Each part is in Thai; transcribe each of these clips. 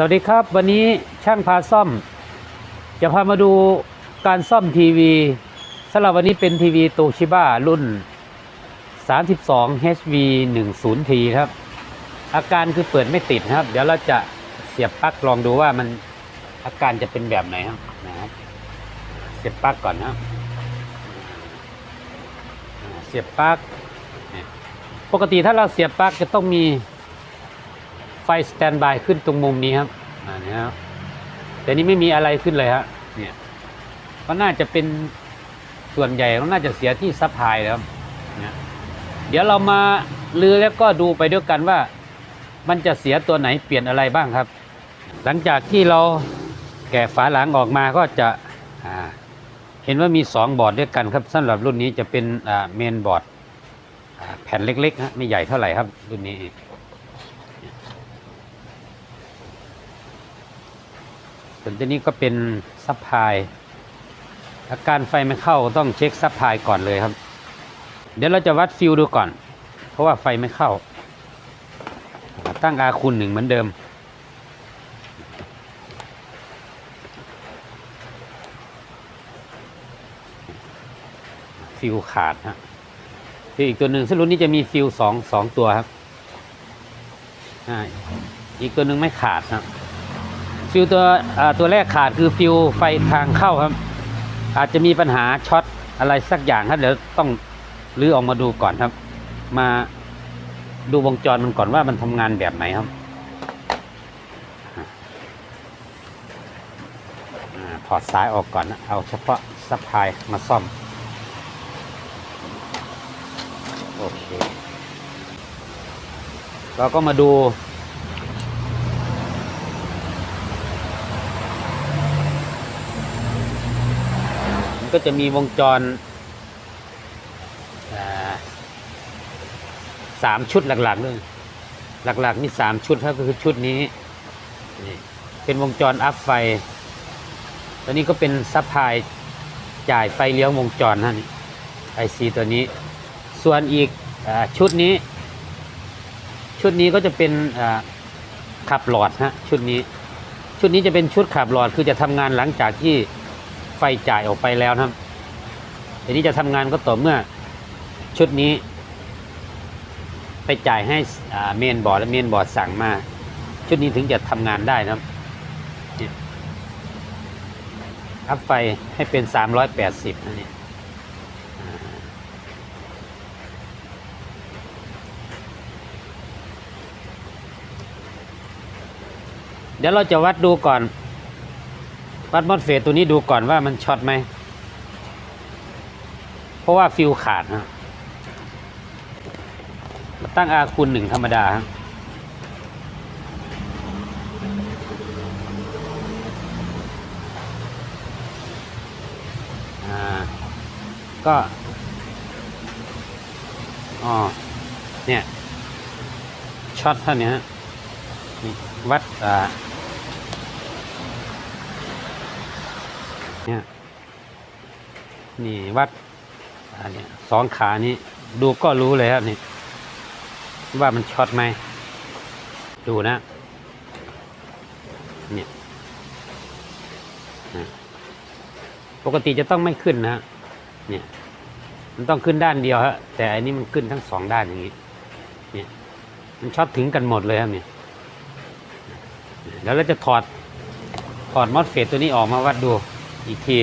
สวัสดีครับ วันนี้ช่างพาซ่อม จะพามาดูการซ่อมทีวีสำหรับวันนี้เป็นทีวีโตชิบ้ารุ่น 32 HV 10T ครับ อาการคือเปิดไม่ติดครับ เดี๋ยวเราจะเสียบปลั๊กลองดูว่ามันอาการจะเป็นแบบไหนครับนะครับเสียบปลั๊กก่อนนะครับเสียบปลั๊กปกติถ้าเราเสียบปลั๊กจะต้องมี ไฟสแตนบายขึ้นตรงมุมนี้ครับอ่านี่ครับแต่นี้ไม่มีอะไรขึ้นเลยฮะเนี่ยก็น่าจะเป็นส่วนใหญ่ก็น่าจะเสียที่ซัพพลายแล้วครับเนี่ยเดี๋ยวเรามาลือแล้วก็ดูไปด้วยกันว่า มันจะเสียตัวไหนเปลี่ยนอะไรบ้างครับ หลังจากที่เราแกะฝาหลังออกมาก็จะเห็นว่ามี 2 บอร์ดด้วยกันครับสำหรับรุ่นนี้จะเป็นเมนบอร์ดแผ่นเล็กๆฮะไม่ใหญ่เท่าไหร่ครับรุ่นนี้ ส่วนตัวนี้ก็เป็นซัพพลายอาการไฟไม่เข้าต้องเช็คซัพพลายก่อนเลยครับ เดี๋ยวเราจะวัดฟิลดูก่อน เพราะว่าไฟไม่เข้า ตั้งอาคูณหนึ่งเหมือนเดิม ฟิลขาดฮะฟิลอีกตัวหนึ่งซึ่งรุ่นนี้จะมีฟิลสองสองตัวครับออีกตัวหนึ่งไม่ขาดครับ ฟิลตัวตัวแรกขาดคือฟิลไฟทางเข้าครับ อาจจะมีปัญหาช็อตอะไรสักอย่างครับเดี๋ยวต้องรื้อออกมาดูก่อนครับ มาดูวงจรมันก่อนว่ามันทำงานแบบไหนครับถอดสายออกก่อนนะเอาเฉพาะซัพพลายมาซ่อม โอเค เราก็มาดู มันก็จะมีวงจรสามชุดหลักๆเลยหลักๆนี่สามชุดครับก็คือชุดนี้นี่เป็นวงจรอัพไฟ ตัวนี้ก็เป็นซัพพลายจ่ายไฟเลี้ยงวงจรนะนี่ไอซีตัวนี้ ส่วนอีกอชุดนี้ ชุดนี้ก็จะเป็นขับหลอดฮะชุดนี้ ชุดนี้จะเป็นชุดขับหลอดคือจะทำงานหลังจากที่ ไฟจ่ายออกไปแล้วนะครับทีนี้จะทำงานก็ต่อเมื่อชุดนี้ ไปจ่ายให้เมนบอร์ดและเมนบอร์ดสั่งมา ชุดนี้ถึงจะทำงานได้นะครับอัพไฟให้เป็น 380นะเนี่ยอ่าเดี๋ยวเราจะวัดดูก่อน วัดมอดเฟสตัวนี้ดูก่อนว่ามันช็อตไหม เพราะว่าฟิวขาดนะตั้งอาคูณหนึ่งธรรมดาฮะอ่าก็อ๋อเนี่ยช็อตเท่านี้ฮะวัดอ่า เนี่ยนี่วัดอันนี้สองขานี้ ดูก็รู้เลยครับนี่ ว่ามันช็อตไหม ดูนะ เนี่ยปกติจะต้องไม่ขึ้นนะฮะเนี่ย มันต้องขึ้นด้านเดียวฮะแต่อันนี้มันขึ้นทั้งสองด้านอย่างนี้ เนี่ย มันช็อตถึงกันหมดเลยครับเนี่ยแล้วเราจะถอดถอดมอสเฟตตัวนี้ออกมาวัดดู อีกที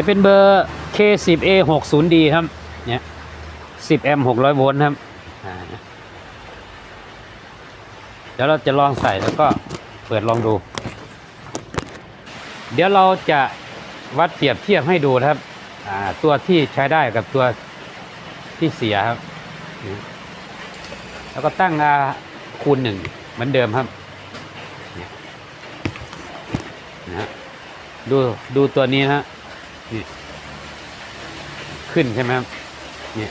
จะเป็นเบอร์ K10A60D ครับ เนี่ย 10 แอมป์ 600 โวลต์ครับ เดี๋ยวเราจะลองใส่แล้วก็เปิดลองดู เดี๋ยวเราจะวัดเปรียบเทียบให้ดูนะครับ ตัวที่ใช้ได้กับตัวที่เสียครับ แล้วก็ตั้งอาคูณหนึ่งเหมือนเดิมครับเนี่ยนะฮะดูดูตัวนี้นะฮะ นี่ขึ้นใช่ไหมครับนี่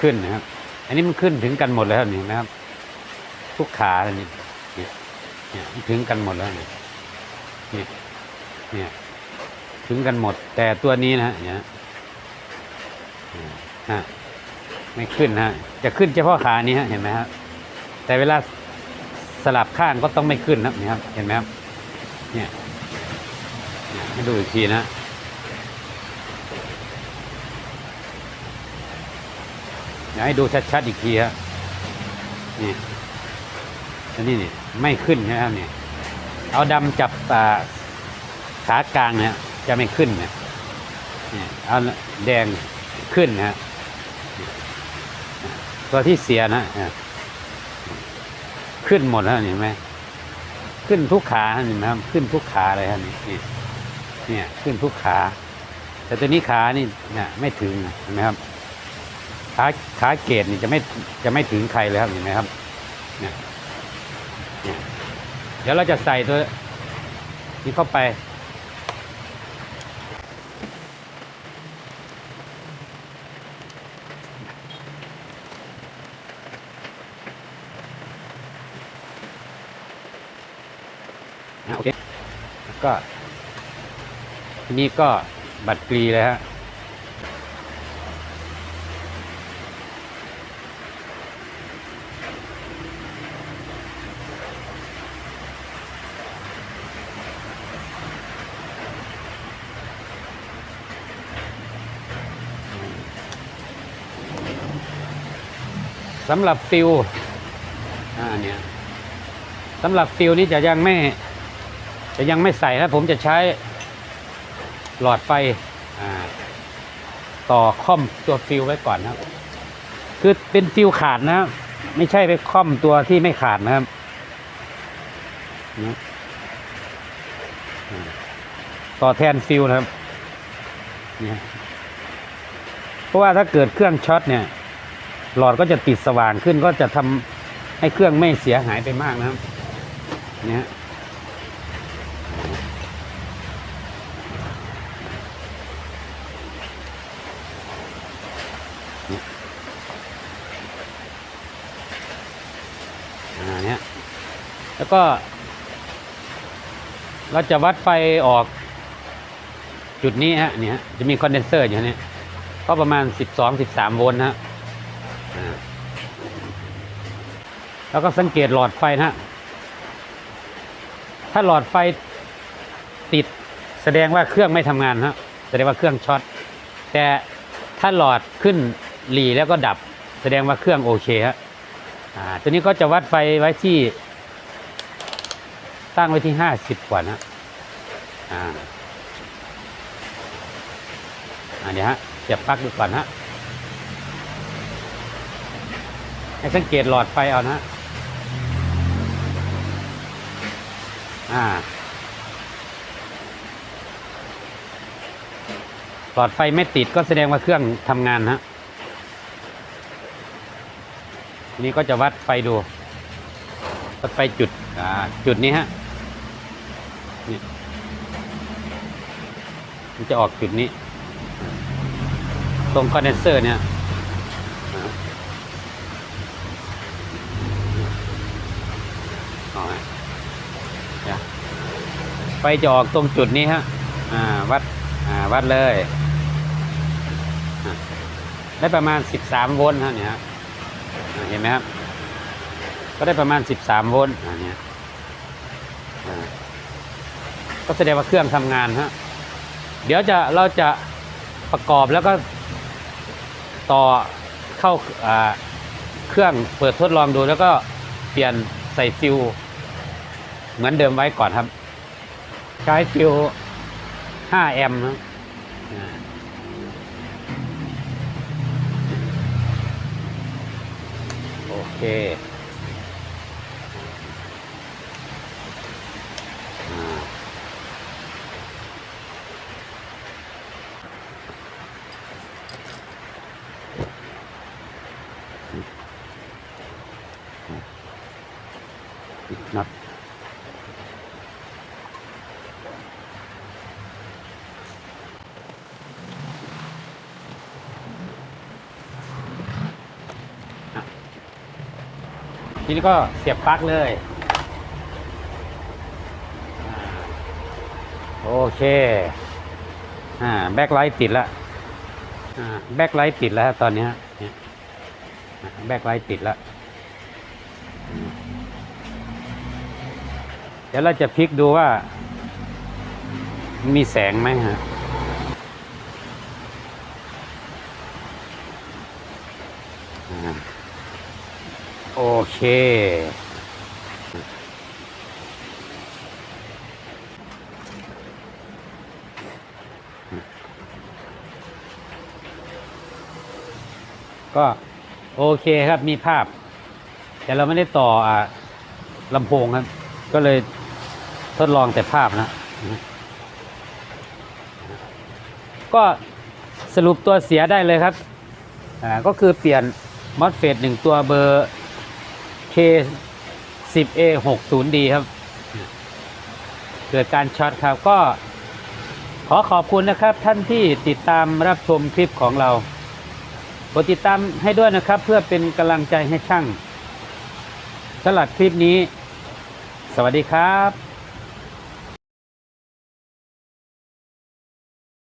ขึ้นนะครับ อันนี้มันขึ้นถึงกันหมดแล้วนี่นะครับ ทุกขาเลยนี่เนี่ยเนี่ถึงกันหมดแล้วนี่นี่เนี่ย ถึงกันหมด แต่ตัวนี้นะฮะเนี่ยฮะไม่ขึ้นฮะ จะขึ้นเฉพาะขานี้ฮะเห็นไหมครับแต่เวลาสลับข้างก็ต้องไม่ขึ้นนะนี่ครับ เห็นไหมครับ เนี่ย ให้ดูอีกทีนะอยากให้ดูชัดๆอีกทีฮะนี่อันนี้นี่ไม่ขึ้นนะครับนี่เอาดำจับอ่าขากลางเนี่ยจะไม่ขึ้นเนี่ยนี่เอาแดงขึ้นนะฮะตัวที่เสียนะขึ้นหมดแล้วเห็นไหมขึ้นทุกขาเห็นไหมครับขึ้นทุกขาเลยครับนี่ เนี่ยขึ้นทุกขา แต่ตัวนี้ขานี่เนี่ยไม่ถึงเห็นไหมครับขาขาเกตนี่จะไม่จะไม่ถึงใครเลยครับเห็นไหมครับเนี่ยเดี๋ยวเราจะใส่ตัวนี้เข้าไปอะโอเคแล้วก็ ทีนี้ก็บัตรกรีเลยฮะสำหรับฟิลอ่าเนี่ยสำหรับฟิลนี้จะยังไม่ จะยังไม่ใส่นะผมจะใช้ หลอดไฟต่อค่อมตัวฟิลไว้ก่อนนะครับ คือเป็นฟิลขาดนะครับไม่ใช่ไปค่อมตัวที่ไม่ขาดนะครับต่อแทนฟิลนะครับเนี่ยเพราะว่าถ้าเกิดเครื่องช็อตเนี่ย หลอดก็จะติดสว่างขึ้นก็จะทำให้เครื่องไม่เสียหายไปมากนะครับ เนี่ยอ่าเนี่ย แล้วก็ เราจะวัดไฟออกจุดนี้ฮะเนี่ยจะมีคอนเดนเซอร์อยู่เนี่ยก็ประมาณ 12-13 โวลต์นะฮะแล้วก็สังเกตหลอดไฟนะฮะถ้าหลอดไฟติดแสดงว่าเครื่องไม่ทำงานฮะแสดงว่าเครื่องช็อต แต่ถ้าหลอดขึ้นหลีแล้วก็ดับ แสดงว่าเครื่องโอเคฮะอ่าตัวนี้ก็จะวัดไฟไว้ที่ ตั้งไว้ที่ห้าสิบกว่านะอ่าอ่าเดี๋ยวฮะเสียบปลั๊กดูก่อนฮะให้สังเกตหลอดไฟเอานะอ่าหลอดไฟไม่ติดก็แสดงว่าเครื่องทำงานฮะนี้ก็จะวัดไฟดูวัดไฟจุดอ่าจุดนี้ฮะ มันจะออกจุดนี้ ตรงคอนเดนเซอร์เนี่ยไฟจะออกตรงจุดนี้ฮะอ่าวัดอ่าวัดเลย ได้ประมาณ 13 โวลต์ฮะเนี่ยเห็นไหมครับ ก็ได้ประมาณ 13 โวลต์อ่าเนี่ยก็แสดงว่าเครื่องทำงานฮะ เดี๋ยวจะเราจะประกอบแล้วก็ต่อเข้าเครื่องเปิดทดลองดูแล้วก็เปลี่ยนใส่ฟิวเหมือนเดิมไว้ก่อนครับ ใช้ฟิว5แอมป์ครับอ่าเค ทีนี้ก็เสียบปลั๊กเลยโอเคอ่าแบ็คไลท์ติดแล้วอ่าแบ็คไลท์ติดแล้วตอนนี้ฮะเนี่ยแบ็คไลท์ติดแล้วเดี๋ยวเราจะพลิกดูว่า มีแสงไหมฮะ โอเค ก็โอเคครับมีภาพ แต่เราไม่ได้ต่ออ่าลำโพงครับ ก็เลยทดลองแต่ภาพนะ ก็สรุปตัวเสียได้เลยครับ อ่าก็คือเปลี่ยนมอสเฟตหนึ่งตัวเบอร์ K 10 A 6 0 D ครับ เกิดการช็อตครับก็ขอขอบคุณนะครับท่านที่ติดตามรับชมคลิปของเรากดติดตามให้ด้วยนะครับ เพื่อเป็นกำลังใจให้ช่างสลัดคลิปนี้ สวัสดีครับ